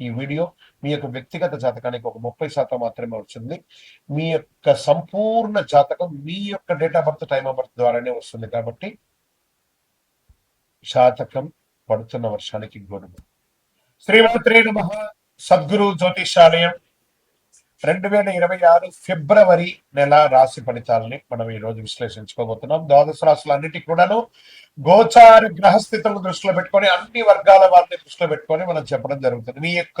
ఈ వీడియో మీ యొక్క వ్యక్తిగత జాతకానికి ఒక ముప్పై శాతం మాత్రమే వచ్చింది. మీ యొక్క సంపూర్ణ జాతకం మీ యొక్క date of birth time of birth ద్వారానే వస్తుంది కాబట్టి జాతకం పడుతున్న వర్షానికి గొడుగు. శ్రీమంత్రే నమ. సద్గురు జ్యోతిషాలయం. రెండు వేల ఇరవై ఆరు ఫిబ్రవరి నెల రాశి ఫలితాలని మనం ఈ రోజు విశ్లేషించుకోబోతున్నాం. ద్వాదశ రాశులన్నిటికీ కూడాను గోచార గ్రహస్థితులను దృష్టిలో పెట్టుకొని అన్ని వర్గాల వారిని దృష్టిలో పెట్టుకొని మనం చెప్పడం జరుగుతుంది. మీ యొక్క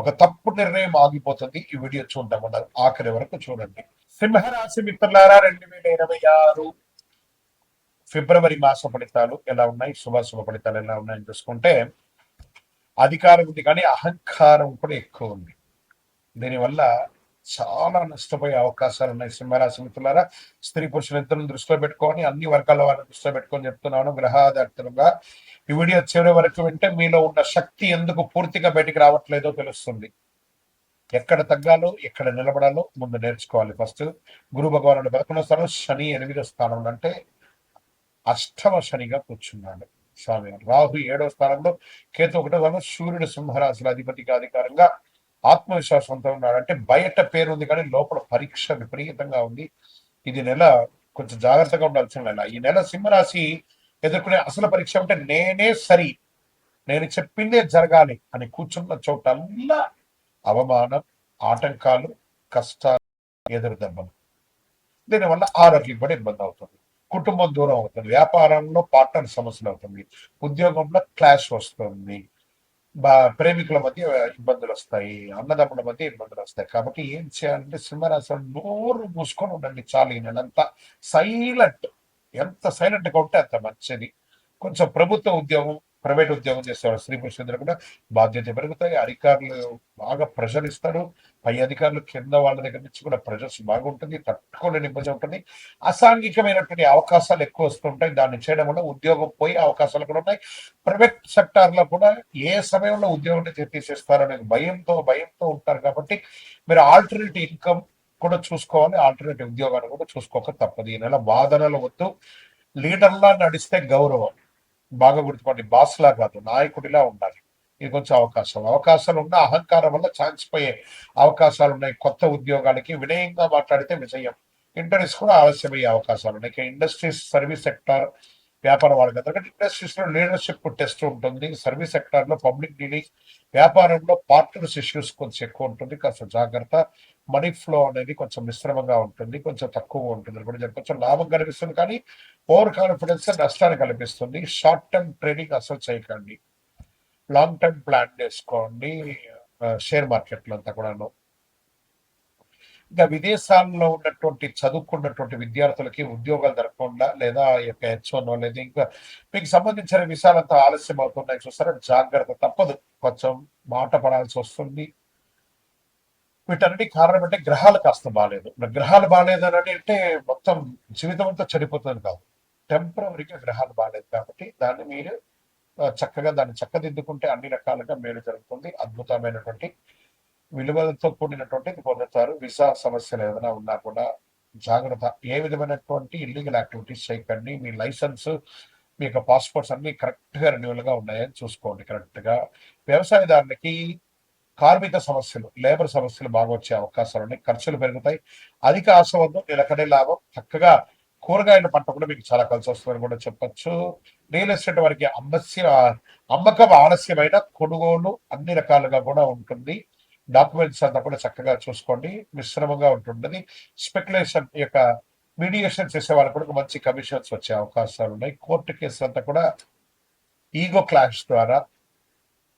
ఒక తప్పు నిర్ణయం ఆగిపోతుంది. ఈ వీడియో చూడడం ఆఖరి వరకు చూడండి. సింహరాశి మిత్రులారా రెండు వేల ఇరవై ఆరు ఫిబ్రవరి మాస ఫలితాలు ఎలా ఉన్నాయి? శుభాశుభ ఫలితాలు ఎలా ఉన్నాయని చూసుకుంటే అధికారం ఉంది కానీ అహంకారం కూడా ఎక్కువ ఉంది. దీనివల్ల చాలా నష్టపోయే అవకాశాలు ఉన్నాయి సింహరాశి మిత్రులారా. స్త్రీ పురుషులు ఇద్దరు దృష్టిలో పెట్టుకొని అన్ని వర్గాల వారిని దృష్టిలో పెట్టుకొని చెప్తున్నాను గ్రహాధారితంగా ఈ వీడియో చివరి వరకు వింటే మీలో ఉన్న శక్తి ఎందుకు పూర్తిగా బయటికి రావట్లేదో తెలుస్తుంది. ఎక్కడ తగ్గాలో ఎక్కడ నిలబడాలో ముందు నేర్చుకోవాలి ఫస్ట్. గురు భగవానుడు పదకొండో స్థానం శని ఎనిమిదో స్థానం అంటే అష్టమ శనిగా కూర్చున్నాడు. స్వామి రాహు ఏడో స్థానంలో కేతు ఒకటో స్థానంలో సూర్యుడు సింహరాశుల అధిపతిగా అధికారంగా ఆత్మవిశ్వాసంతో ఉన్నాడు అంటే బయట పేరు ఉంది కానీ లోపల పరీక్ష విపరీతంగా ఉంది. ఇది నెల కొంచెం జాగ్రత్తగా ఉండాల్సిన నెల. ఈ నెల సింహరాశి ఎదుర్కొనే అసలు పరీక్ష అంటే నేనే సరి. నేను చెప్పిందే జరగాలి అని కూర్చున్న చోటల్లా అవమానం ఆటంకాలు కష్టాలు ఎదురు దెబ్బలు దీనివల్ల ఆరోగ్యం కూడా ఇబ్బంది అవుతుంది. కుటుంబం దూరం అవుతుంది. వ్యాపారంలో పార్ట్నర్ సమస్యలు అవుతుంది. ఉద్యోగంలో క్లాష్ వస్తుంది. ప్రేమికుల మధ్య ఇబ్బందులు వస్తాయి అన్నదమ్ముల మధ్య ఇబ్బందులు వస్తాయి. కాబట్టి ఏం చేయాలంటే సింహరాశి నోరు మూసుకొని ఉండండి చాలు ఈ నెలంతా. సైలెంట్. ఎంత సైలెంట్గా ఉంటే అంత మంచిది. కొంచెం ప్రభుత్వ ఉద్యోగం ప్రైవేట్ ఉద్యోగం చేసేవాడు స్త్రీ పురుషులందరూ కూడా బాధ్యత పెరుగుతాయి. అధికారులు బాగా ప్రెషర్ ఇస్తారు. పై అధికారులు కింద వాళ్ళ దగ్గర నుంచి కూడా ప్రెషర్స్ బాగుంటుంది. తట్టుకోలేని ఇబ్బంది ఉంటుంది. అసాంఘికమైనటువంటి అవకాశాలు ఎక్కువ వస్తుంటాయి దాన్ని చేయడం వల్ల ఉద్యోగం పోయే అవకాశాలు కూడా ఉన్నాయి. ప్రైవేట్ సెక్టార్లో కూడా ఏ సమయంలో ఉద్యోగం తీసేస్తారనే భయంతో భయంతో ఉంటారు కాబట్టి మీరు ఆల్టర్నేటివ్ ఇన్కమ్ కూడా చూసుకోవాలి. ఆల్టర్నేటివ్ ఉద్యోగాన్ని కూడా చూసుకోక తప్పదు. ఈ నెల వాదనలు వద్దు. లీడర్లా నడిస్తే గౌరవం. బాగా గుర్తుపండి బాస్లా కాదు నాయకుడిలా ఉండాలి. ఇది కొంచెం అవకాశం. అవకాశాలు ఉన్న అహంకారం వల్ల ఛాన్స్ పోయే అవకాశాలు ఉన్నాయి కొత్త ఉద్యోగాలకి వినయంగా మాట్లాడితే విజయం. ఇంటర్వ్యూస్ కూడా ఆలస్యమయ్యే అవకాశాలు ఉన్నాయి ఇండస్ట్రీస్ సర్వీస్ సెక్టార్ వ్యాపార వాళ్ళకి ఎందుకంటే ఇండస్ట్రీస్లో లీడర్షిప్ టెస్ట్ ఉంటుంది. సర్వీస్ సెక్టార్లో పబ్లిక్ డీలింగ్ వ్యాపారంలో పార్ట్నర్స్ ఇష్యూస్ కొంచెం ఎక్కువ ఉంటుంది. కాస్త జాగ్రత్త. మనీ ఫ్లో అనేది కొంచెం మిశ్రమంగా ఉంటుంది కొంచెం తక్కువ ఉంటుంది కూడా కొంచెం లాభం కనిపిస్తుంది కానీ ఓవర్ కాన్ఫిడెన్స్ నష్టాన్ని కల్పిస్తుంది షార్ట్ టర్మ్ ట్రేడింగ్ అసలు చేయకండి. లాంగ్ టర్మ్ ప్లాన్ చేసుకోండి షేర్ మార్కెట్లో అంతా కూడాను. ఇంకా విదేశాల్లో ఉన్నటువంటి చదువుకున్నటువంటి విద్యార్థులకి ఉద్యోగాలు దొరకకుండా లేదా యొక్క హెచ్ వన్ లేదా ఇంకా మీకు సంబంధించిన విషయాలంతా ఆలస్యం అవుతున్నాయి చూస్తారా? జాగ్రత్త తప్పదు. కొంచెం మాట పడాల్సి వస్తుంది. వీటన్నిటి కారణం అంటే గ్రహాలు కాస్త బాగాలేదు గ్రహాలు బాగాలేదని అంటే మొత్తం జీవితం అంతా చనిపోతుంది కాదు టెంపరీగా గ్రహాలు బాగాలేదు కాబట్టి దాన్ని మీరు చక్కగా దాన్ని చక్కదిద్దుకుంటే అన్ని రకాలుగా మేలు జరుగుతుంది. అద్భుతమైనటువంటి విలువలతో కూడినటువంటి పొందుతారు. విసా సమస్యలు ఏదైనా ఉన్నా కూడా జాగ్రత్త. ఏ విధమైనటువంటి ఇల్లీగల్ యాక్టివిటీస్ చేయకండి. మీ లైసెన్స్ మీ యొక్క పాస్పోర్ట్స్ అన్ని కరెక్ట్గా రెన్యువల్గా ఉన్నాయని చూసుకోండి. కరెక్ట్గా వ్యవసాయదారునికి వ్యవసాయదారులకి కార్మిక సమస్యలు లేబర్ సమస్యలు బాగా వచ్చే అవకాశాలు ఉన్నాయి. ఖర్చులు పెరుగుతాయి. అధిక ఆశవంతం నిలకడే లాభం. చక్కగా కూరగాయల పంట కూడా మీకు చాలా కలిసి వస్తుందని కూడా చెప్పచ్చు. రియల్ ఎస్టేట్ వారికి అమ్మస్య అమ్మకం ఆలస్యమైన కొనుగోలు అన్ని రకాలుగా కూడా ఉంటుంది. డాక్యుమెంట్స్ అంతా కూడా చక్కగా చూసుకోండి. మిశ్రమంగా ఉంటుంటుంది స్పెక్యులేషన్ యొక్క మీడియేషన్ చేసే వాళ్ళకి కూడా మంచి కమిషన్స్ వచ్చే అవకాశాలు ఉన్నాయి. కోర్టు కేసు అంతా కూడా ఈగో క్లాష్ ద్వారా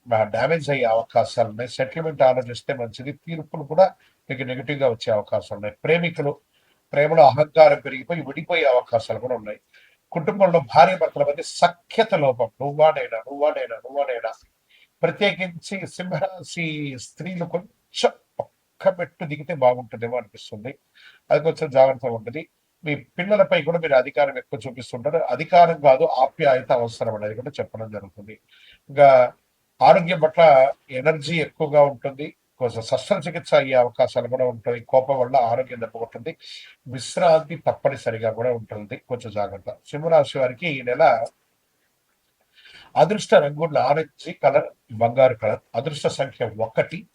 డ్యామేజ్ అయ్యే అవకాశాలు ఉన్నాయి. సెటిల్మెంట్ ఆలోచిస్తే మంచిది. తీర్పులు కూడా మీకు నెగిటివ్గా వచ్చే అవకాశాలు ఉన్నాయి. ప్రేమికులు ప్రేమలో అహంకారం పెరిగిపోయి విడిపోయే అవకాశాలు కూడా ఉన్నాయి. కుటుంబంలో భార్య భర్తల మధ్య సఖ్యత లోపం. నువ్వానైనా నువ్వానైనా నువ్వానైనా. ప్రత్యేకించి సింహరాశి స్త్రీలు కొంచెం ఒక్క మెట్టు దిగితే బాగుంటుందేమో అనిపిస్తుంది. అది కొంచెం జాగ్రత్తగా ఉంటుంది మీ పిల్లలపై కూడా మీరు అధికారం ఎక్కువ చూపిస్తుంటారు. అధికారం కాదు ఆప్యాయత అవసరం అనేది కూడా చెప్పడం జరుగుతుంది. ఇంకా ఆరోగ్యం పట్ల ఎనర్జీ ఎక్కువగా ఉంటుంది. కొంచెం శస్త్రచికిత్స అయ్యే అవకాశాలు కూడా ఉంటాయి. కోపం వల్ల ఆరోగ్యం దెబ్బకొంటుంది విశ్రాంతి తప్పనిసరిగా కూడా ఉంటుంది. కొంచెం జాగ్రత్త. సింహరాశి వారికి ఈ నెల అదృష్ట రంగుల్లో ఆరెంజ్ కలర్ బంగారు కలర్ అదృష్ట సంఖ్య ఒకటి.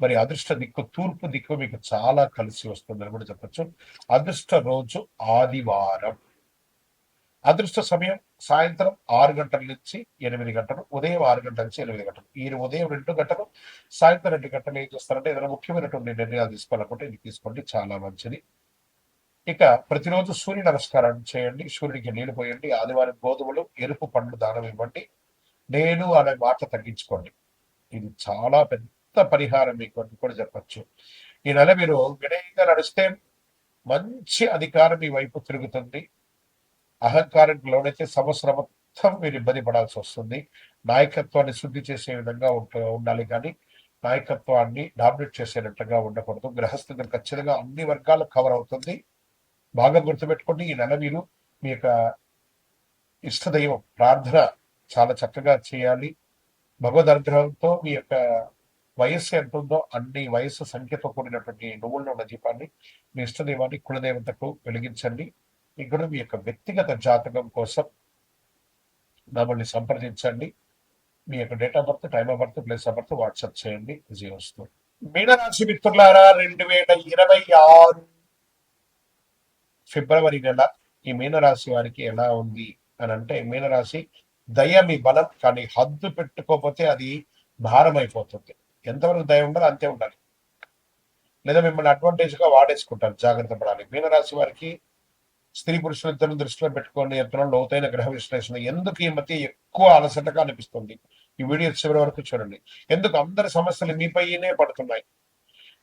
మరి అదృష్ట దిక్కు తూర్పు దిక్కు మీకు చాలా కలిసి వస్తుందని కూడా చెప్పొచ్చు. అదృష్ట రోజు ఆదివారం. అదృష్ట సమయం సాయంత్రం ఆరు గంటల నుంచి ఎనిమిది గంటలు ఉదయం ఆరు గంటల నుంచి ఎనిమిది గంటలు. ఈ ఉదయం రెండు గంటలు సాయంత్రం రెండు గంటలు ఏం చేస్తారంటే ఏదైనా ముఖ్యమైనటువంటి నిర్ణయాలు తీసుకోవాలనుకుంటే ఇది తీసుకోండి చాలా మంచిది. ఇక ప్రతిరోజు సూర్య నమస్కారం చేయండి సూర్యుడికి నీళ్ళు పోయండి ఆదివారం గోధుమలు ఎరుపు పండ్లు దానం ఇవ్వండి నేను అనే మాట తగ్గించుకోండి. ఇది చాలా పెద్ద పరిహారం మీకు అని కూడా చెప్పచ్చు. ఈ నెల మీరు వినయంగా నడిస్తే మంచి అధికారం మీ వైపు తిరుగుతుంది. అహంకారానికి లోనైతే సంవత్సరం మొత్తం మీరు ఇబ్బంది పడాల్సి వస్తుంది. నాయకత్వాన్ని శుద్ధి చేసే విధంగా ఉండాలి కానీ నాయకత్వాన్ని డామినేట్ చేసేటట్టుగా ఉండకూడదు. గ్రహస్థితులు ఖచ్చితంగా అన్ని వర్గాలు కవర్ అవుతుంది. బాగా గుర్తుపెట్టుకోండి. ఈ నెల మీరు మీ యొక్క ఇష్టదైవం ప్రార్థన చాలా చక్కగా చేయాలి. భగవద్ అనుగ్రహంతో మీ యొక్క వయస్సు ఎంత ఉందో అన్ని వయస్సు సంఖ్యతో కూడినటువంటి నువ్వుల్లో ఉన్న దీపాన్ని మీ ఇష్టదైవాన్ని కులదేవతకు వెలిగించండి. ఇక్కడ మీ యొక్క వ్యక్తిగత జాతకం కోసం మమ్మల్ని సంప్రదించండి. మీ యొక్క date of birth time of birth place of birth WhatsApp చేయండి. ఈజీ వస్తుంది. మీనరాశి మిత్రులారా రెండు వేల ఇరవై ఆరు ఫిబ్రవరి నెల ఈ మీనరాశి వారికి ఎలా ఉంది అని అంటే మీనరాశి దయ మీ బలం కానీ హద్దు పెట్టుకోకపోతే అది భారం అయిపోతుంది ఎంతవరకు దయ ఉండాలి అంతే ఉండాలి. లేదా మిమ్మల్ని అడ్వాంటేజ్గా వాడేసుకుంటారు. జాగ్రత్త పడాలి. మీనరాశి వారికి స్త్రీ పురుషుల ఇద్దరు దృష్టిలో పెట్టుకోండి. ఎత్తడం లోతైన గ్రహ విశ్లేషణ. ఎందుకు ఈ మధ్య ఎక్కువ అలసటగా అనిపిస్తుంది? ఈ వీడియో చివరి వరకు చూడండి. ఎందుకు అందరి సమస్యలు మీపైనే పడుతున్నాయి?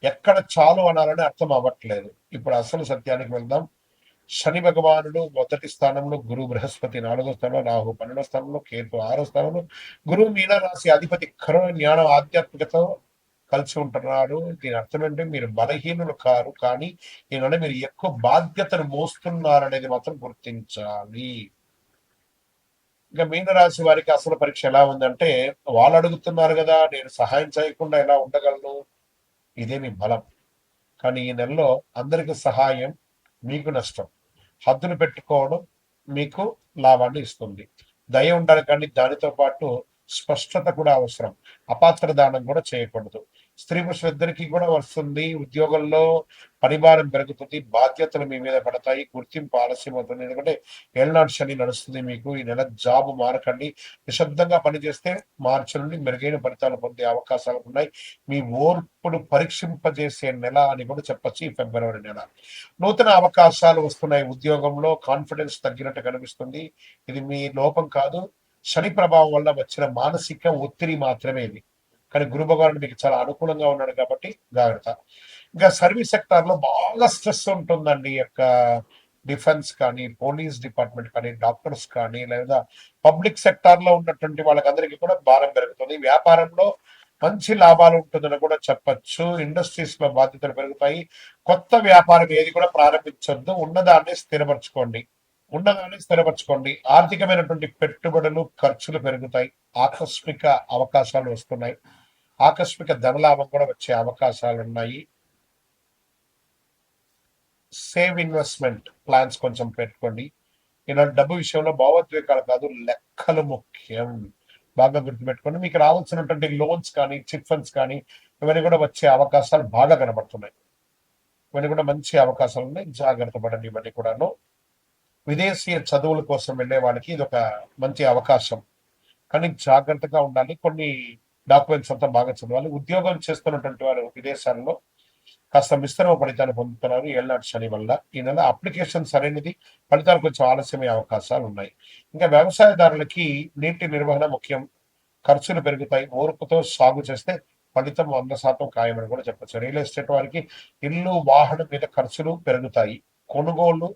ఎక్కడ చాలు అనాలని అర్థం అవ్వట్లేదు. ఇప్పుడు అసలు సత్యానికి వెళ్దాం. శని భగవానుడు మొదటి స్థానంలో గురు బృహస్పతి నాలుగో స్థానంలో రాహు పన్నెండో స్థానంలో కేతు ఆరో స్థానంలో గురువు మీన రాశి అధిపతి కరుణ జ్ఞానం ఆధ్యాత్మికతో కలిసి ఉంటున్నారు దీని అర్థం ఏంటంటే మీరు బలహీనులు కారు కానీ ఈయన మీరు ఎక్కువ బాధ్యతను మోస్తున్నారు అనేది మాత్రం గుర్తించాలి. ఇంకా మీనరాశి వారికి అసలు పరీక్ష ఎలా ఉందంటే వాళ్ళు అడుగుతున్నారు కదా నేను సహాయం చేయకుండా ఎలా ఉండగలను? ఇదే మీ బలం. కానీ ఈ నెలలో అందరికి సహాయం మీకు నష్టం. హద్దులు పెట్టుకోవడం మీకు లాభాన్ని ఇస్తుంది. దయ ఉండాలి కానీ దానితో పాటు స్పష్టత కూడా అవసరం. అపాత్ర దానం కూడా చేయకూడదు. స్త్రీ పురుషులిద్దరికీ కూడా వస్తుంది. ఉద్యోగంలో పరిమాణం పెరుగుతుంది. బాధ్యతలు మీ మీద పడతాయి. గుర్తింపు ఆలస్యం అవుతుంది. ఎందుకంటే ఏళ్ళనాడు శని నడుస్తుంది మీకు. ఈ నెల జాబ్ మారకండి. నిశ్శబ్దంగా పనిచేస్తే మార్చి నుండి మెరుగైన ఫలితాలు పొందే అవకాశాలు ఉన్నాయి. మీ ఓర్పును పరీక్షింపజేసే నెల అని కూడా చెప్పచ్చు ఈ ఫిబ్రవరి నెల. నూతన అవకాశాలు వస్తున్నాయి. ఉద్యోగంలో కాన్ఫిడెన్స్ తగ్గినట్టు కనిపిస్తుంది. ఇది మీ లోపం కాదు. శని ప్రభావం వల్ల వచ్చిన మానసిక ఒత్తిడి మాత్రమే ఇది. కానీ గురు భగవానుడు మీకు చాలా అనుకూలంగా ఉన్నాడు కాబట్టి జాగ్రత్త. ఇంకా సర్వీస్ సెక్టార్లో బాగా స్ట్రెస్ ఉంటుందండి యొక్క డిఫెన్స్ కానీ పోలీస్ డిపార్ట్మెంట్ కానీ డాక్టర్స్ కానీ లేదా పబ్లిక్ సెక్టార్లో ఉన్నటువంటి వాళ్ళకందరికీ కూడా భారం పెరుగుతుంది. వ్యాపారంలో మంచి లాభాలు ఉంటుందని కూడా చెప్పచ్చు. ఇండస్ట్రీస్లో బాధ్యతలు పెరుగుతాయి. కొత్త వ్యాపారం ఏది కూడా ప్రారంభించొద్దు. ఉన్నదాన్ని స్థిరపరచుకోండి. ఉండగానే స్థిరపరచుకోండి. ఆర్థికమైనటువంటి పెట్టుబడులు ఖర్చులు పెరుగుతాయి. ఆకస్మిక అవకాశాలు వస్తున్నాయి. ఆకస్మిక ధనలాభం కూడా వచ్చే అవకాశాలు ఉన్నాయి. సేవ్ ఇన్వెస్ట్మెంట్ ప్లాన్స్ కొంచెం పెట్టుకోండి. ఇలాంటి డబ్బు విషయంలో భావోద్వేగాలు కాదు లెక్కలు ముఖ్యం. బాగా గుర్తుపెట్టుకోండి. మీకు రావాల్సినటువంటి లోన్స్ కానీ చిట్ ఫండ్స్ కానీ ఇవన్నీ కూడా వచ్చే అవకాశాలు బాగా కనబడుతున్నాయి. ఇవన్నీ కూడా మంచి అవకాశాలు ఉన్నాయి. జాగ్రత్త పడండి ఇవన్నీ కూడాను. విదేశీయ చదువుల కోసం వెళ్ళే వాళ్ళకి ఇది ఒక మంచి అవకాశం. కానీ జాగ్రత్తగా ఉండాలి. కొన్ని డాక్యుమెంట్స్ అంతా బాగా చదవాలి. ఉద్యోగం చేస్తున్నటువంటి వారు విదేశాల్లో కాస్త మిశ్రమ ఫలితాలు పొందుతున్నారు ఏళ్ళనాటి శని వల్ల. ఈ నెల అప్లికేషన్ సరైనది. ఫలితాలు కొంచెం ఆలస్యమయ్యే అవకాశాలు ఉన్నాయి. ఇంకా వ్యవసాయదారులకి నీటి నిర్వహణ ముఖ్యం. ఖర్చులు పెరుగుతాయి. ఓర్పుతో సాగు చేస్తే ఫలితం వంద శాతం ఖాయమని కూడా చెప్పచ్చు. రియల్ ఎస్టేట్ వారికి ఇల్లు వాహనం మీద ఖర్చులు పెరుగుతాయి. కొనుగోళ్ళు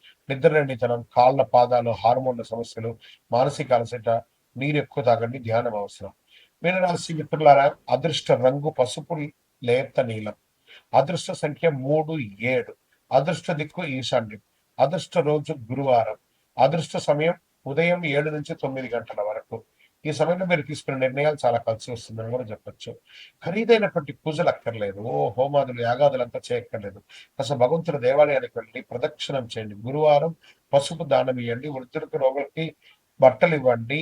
నిద్రలేనితనం కాళ్ళ పాదాలు హార్మోన్ల సమస్యలు మానసిక అలసట నీరు ఎక్కువ తాగండి ధ్యానం అవసరం. మీనరాశి మిత్రులారా అదృష్ట రంగు పసుపు లేత నీలం. అదృష్ట సంఖ్య మూడు ఏడు. అదృష్ట దిక్కు ఈశాన్యం. అదృష్ట రోజు గురువారం. అదృష్ట సమయం ఉదయం ఏడు నుంచి తొమ్మిది గంటల వరకు. ఈ సమయంలో మీరు తీసుకున్న నిర్ణయాలు చాలా కలిసి వస్తుందని కూడా చెప్పొచ్చు. ఖరీదైనటువంటి పూజలు అక్కర్లేదు. ఓ హోమాదులు యాగాదులు అంతా చేయక్కర్లేదు. అసలు భగవంతుడి దేవాలయానికి వెళ్ళి ప్రదక్షిణం చేయండి. గురువారం పసుపు దానం ఇవ్వండి వృద్ధులకు రోగులకి బట్టలు ఇవ్వండి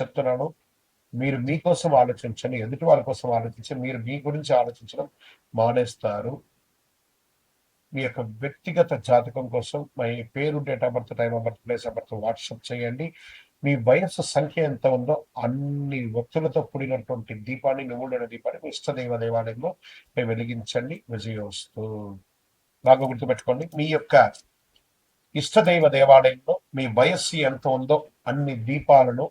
చెప్తున్నాను. మీరు మీకోసం ఆలోచించండి. ఎదుటి వాళ్ళ కోసం ఆలోచించి మీరు మీ గురించి ఆలోచించడం మానేస్తారు. మీ యొక్క వ్యక్తిగత జాతకం కోసం మీ పేరు date of birth time of birth place of birth WhatsApp చేయండి. మీ వయస్సు సంఖ్య ఎంత ఉందో అన్ని వ్యక్తులతో కూడినటువంటి దీపాన్ని నువ్వుడైన దీపాన్ని మీ ఇష్టదైవ దేవాలయంలో మేము వెలిగించండి. విజయోస్తు. బాగా గుర్తుపెట్టుకోండి. మీ యొక్క ఇష్టదైవ దేవాలయంలో మీ వయస్సు ఎంత ఉందో అన్ని దీపాలను